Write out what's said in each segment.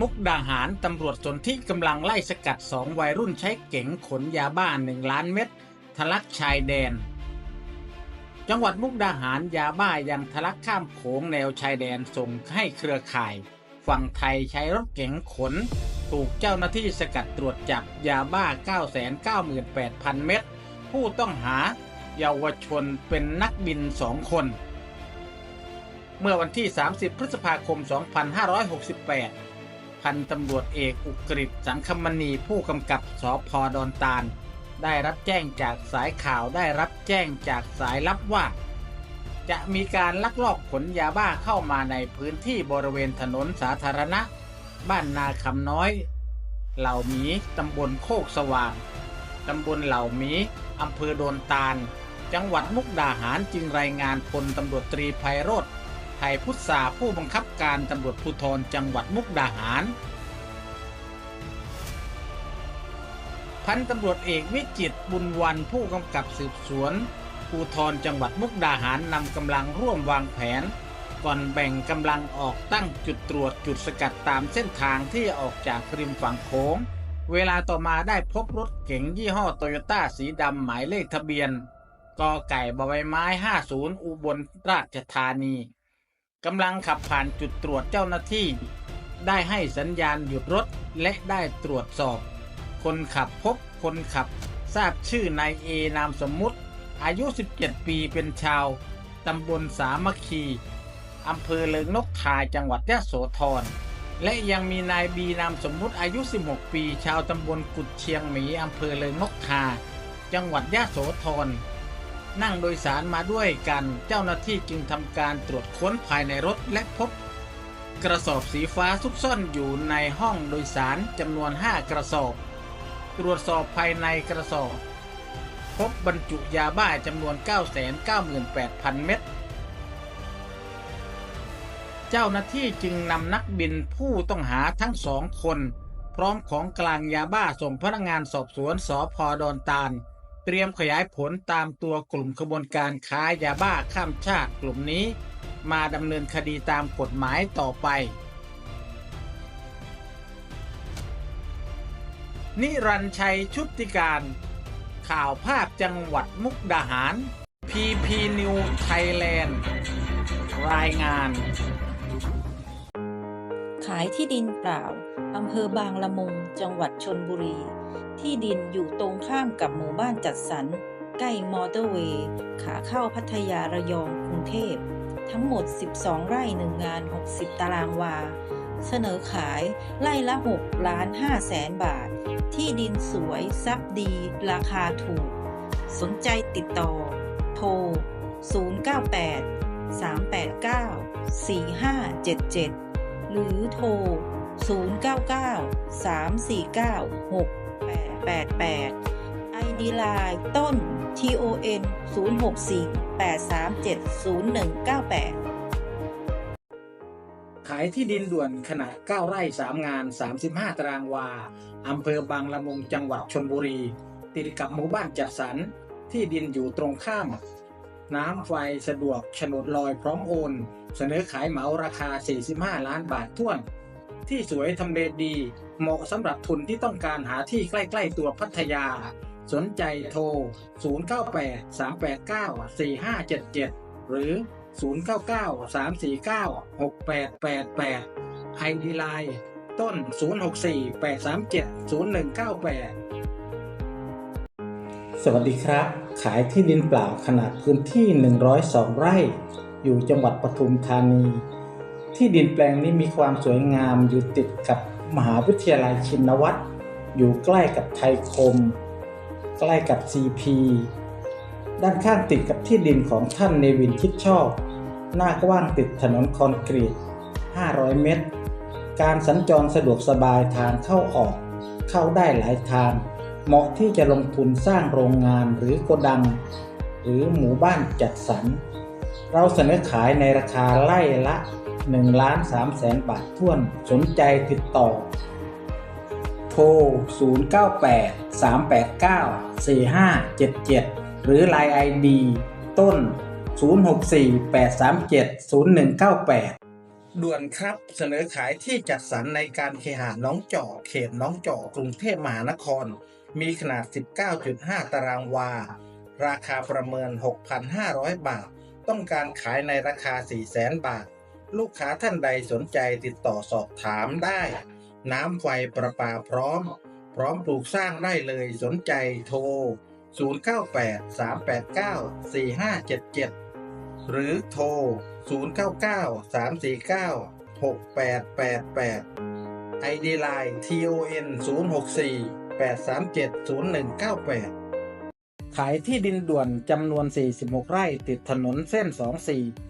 มุกดาหารตำรวจสนที่กำลังไล่สกัดสองวัยรุ่นใช้เก๋งขนยาบ้าหนึ่งล้านเม็ดทะลักชายแดน จังหวัดมุกดาหารยาบ้ายังทะลักข้ามโขงแนวชายแดนส่งให้เครือข่าย ฝั่งไทยใช้รถเก๋งขน ถูกเจ้าหน้าที่สกัดตรวจจับยาบ้า 998,000 เม็ดผู้ต้องหาเยาวชนเป็นนักบินสองคน เมื่อวันที่ 30 พฤษภาคม 2568 พันตำรวจเอกอุกฤษสังคมณีผู้กำกับสพดอนตาล ได้รับแจ้งจากสายข่าวได้รับแจ้งจากสายลับว่า จะมีการลักลอบขนยาบ้าเข้ามาในพื้นที่บริเวณถนนสาธารณะ บ้านนาคำน้อย เหล่าหมีตำบลโคกสว่างตำบลเหล่าหมีอำเภอโดนตาล จังหวัดมุกดาหารจึงรายงานพลตำรวจตรีไพโรธ ไทยพุทธาผู้บังคับการตำรวจภูธรจังหวัดมุกดาหาร พันตำรวจเอกวิจิตบุญวันผู้กำกับสืบสวนภูธรจังหวัดมุกดาหารนำกำลังร่วมวางแผน ก่อนแบ่งกำลังออกตั้งจุดตรวจจุดสกัดตามเส้นทางที่ออกจากริมฝั่งโขงเวลาต่อมาได้พบรถเก๋งยี่ห้อโตโยต้าสีดำหมายเลขทะเบียนกอไก่บใบไม้ 50 อุบลราชธานี กำลังขับผ่านจุดตรวจเจ้าหน้าที่ ได้ให้สัญญาณหยุดรถและได้ตรวจสอบ คนขับพบคนขับ ทราบชื่อนายเอนามสมมุติ อายุ 17 ปีเป็นชาวตำบลสามัคคีอำเภอเลิงนกทาจังหวัดยะโสธรและยังมีนายบีนามสมมุติอายุ 16 ปี ชาวตำบลกุดเชียงหมีอำเภอเลิงนกทา จังหวัดยะโสธร นั่งโดยสารมาด้วยกันเจ้าหน้าที่จึงทำการตรวจค้นภายในรถและพบ กระสอบสีฟ้าซุกซ่อนอยู่ในห้องโดยสารจำนวน 5 กระสอบ ตรวจสอบภายในกระสอบ พบบรรจุยาบ้าจำนวน 998,000 เม็ดเจ้าหน้าที่จึงนำนักบินผู้ต้องหาทั้งสองคน พร้อมของกลางยาบ้าส่งพนักงานสอบสวนสพดอนตาล เตรียมขยายผลตามตัวกลุ่มขบวนการค้ายาบ้าข้ามชาติกลุ่มนี้ มาดำเนินคดีตามกฎหมายต่อไป นิรันชัยชุติการ ข่าวภาพจังหวัดมุกดาหาร PP New Thailand รายงาน ขายที่ดินเปล่าอำเภอบางละมุง จังหวัดชนบุรี ที่ดินอยู่ตรงข้ามกับหมู่บ้านจัดสรร ใกล้มอเตอร์เวย์ ขาเข้าพัทยาระยองกรุงเทพ ทั้งหมด 12 ไร่หนึ่งงาน 60 ตารางวา เสนอขายไร่ละ 6 ล้าน5แสนบาท ที่ดินสวยซับดี ราคาถูก สนใจติดต่อ โทร 098 389 4577 หรือโทร 099 349 6 888 ID Line ต้น TON 064 837 0198 ขายที่ดินด่วนขนาด 9 ไร่ 3 งาน 35 ตารางวา อำเภอบางละมุงจังหวัดชนบุรี ติดกับหมู่บ้านจัดสรร ที่ดินอยู่ตรงข้าม น้ำไฟสะดวกโฉนดลอยพร้อมโอน เสนอขายเหมาราคา 45 ล้านบาทท้วน ที่สวยทำเลดี เหมาะสำหรับทุนที่ต้องการหาที่ใกล้ ๆ ตัวพัทยา สนใจโทร 098 389 4577 หรือ 099 349 6888ไอดีไลน์ต้น 064 837 0198 สวัสดีครับ ขายที่ดินเปล่าขนาดพื้นที่ 102 ไร่ อยู่จังหวัดปทุมธานี ที่ดินแปลงนี้มีความสวยงามอยู่ติดกับมหาวิทยาลัยชินวัตรอยู่ใกล้กับไทยคม ใกล้กับ CP ด้านข้างติดกับที่ดินของท่านเนวินคิดชอบ หน้ากว้างติดถนนคอนกรีต 500 เมตร การสัญจรสะดวกสบายทางเข้าออก เข้าได้หลายทาง เหมาะที่จะลงทุนสร้างโรงงานหรือโกดัง หรือหมู่บ้านจัดสรร เราเสนอขายในราคาไล่ละ 1ล้าน3แสนบาทท้วนสนใจติดต่อ โทร 098 389 4577 หรือ Line ID ต้น 064 837 0198 ด่วนครับเสนอขายที่จัดสรรในการเคหะหน้องจอกเขตน้องจอกกรุงเทพมหานคร มีขนาด 19.5 ตารางวา ราคาประเมิน 6,500 บาท ต้องการขายในราคา 400,000 บาท ลูกค้าท่านใดสนใจติดต่อสอบถามได้ น้ำไฟประปาพร้อม พร้อมปลูกสร้างได้เลยสนใจโทร 098-389-4577 หรือโทร 099-349-6888 ID Line TON 064 837 0198ขายที่ดินด่วนจำนวน 46 ไร่ติดถนนเส้น 24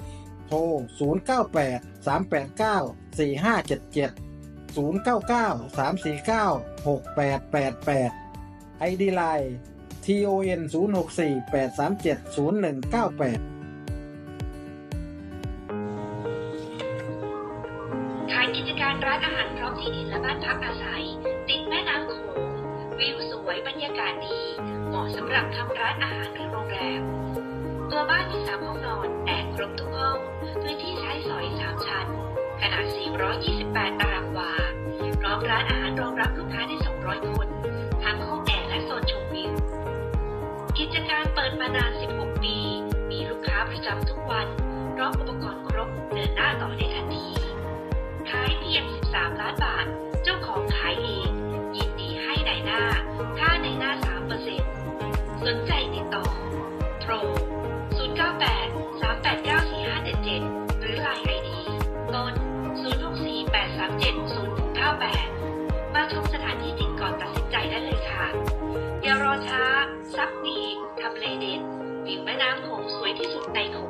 โทร 098 389 4577 099 349 6888 ID Line TON 064 837 0198ขายกิจการร้านอาหารพร้อมที่ดินและบ้านพักอาศัย ติดแม่น้ำโขงวิวสวยบรรยากาศดี เหมาะสำหรับทำร้านอาหารหรือโรงแรม ตัวบ้านมีสามห้องนอน แต่ครบทุกห้อง พื้นที่ใช้สอยสามชั้น ขนาด 428 ตารางวา พร้อมร้านอาหารรองรับลูกค้าได้ 200 คน ทั้งห้องแอร์และโซนชมวิว กิจการเปิดมานาน 16 ปี มีลูกค้าประจำทุกวัน พร้อมอุปกรณ์ครบ เดินหน้าต่อได้ทันที อย่ารอช้า ซักดีทำเลเด็ดวิวแม่น้ำโขงสวยที่สุดในโขง